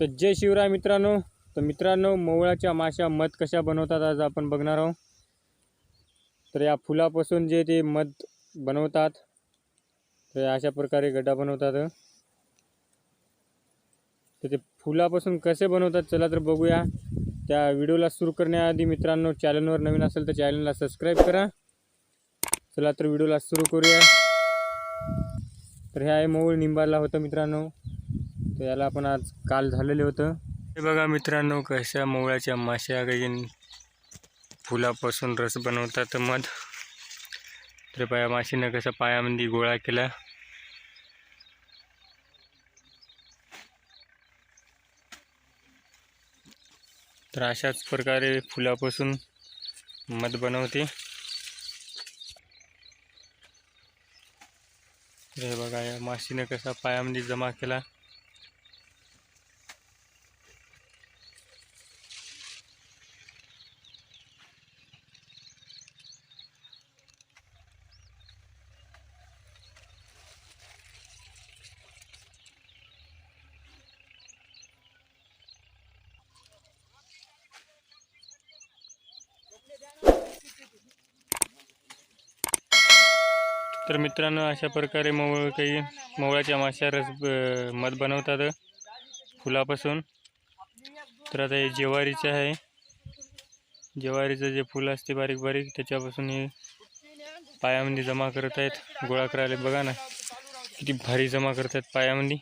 तर जय शिवराय मित्रांनो. तर मित्रांनो मवळाच्या माशा मध कशा बनवतात आज आपण बघणार आहोत. तर या फुलापासून जे ते मध बनवतात तर अशा प्रकारे गड्डा बनवतात. तर ते फुलापासून कसे बनवतात चला तर बघूया. त्या व्हिडिओला सुरू करण्याआधी मित्रांनो चॅनलवर नवीन असेल तर चॅनलला सबस्क्राईब करा. चला तर व्हिडिओला सुरू करूया. तर हे आहे मऊळ निंबाला होतं मित्रांनो. तर याला आपण आज काल झालेले होतं. हे बघा मित्रांनो कशा मोवळ्याच्या माश्या काही फुलापासून रस बनवतात मध. तर पाया माशीनं कसं पायामध्ये गोळा केला. तर अशाच प्रकारे फुलापासून मध बनवते. हे बघा या माशीनं कसा पायामध्ये जमा केला. तर मित्रांनो अशा प्रकारे मवळ काही मवळाच्या माश्या रस मध बनवतात फुलापासून. तर आता हे ज्वारीचं आहे. ज्वारीचं जे फुलं असते बारीक बारीक त्याच्यापासून हे पायामध्ये जमा करत आहेत. गोळा करायला बघा ना किती भारी जमा करत आहेत पायामध्ये.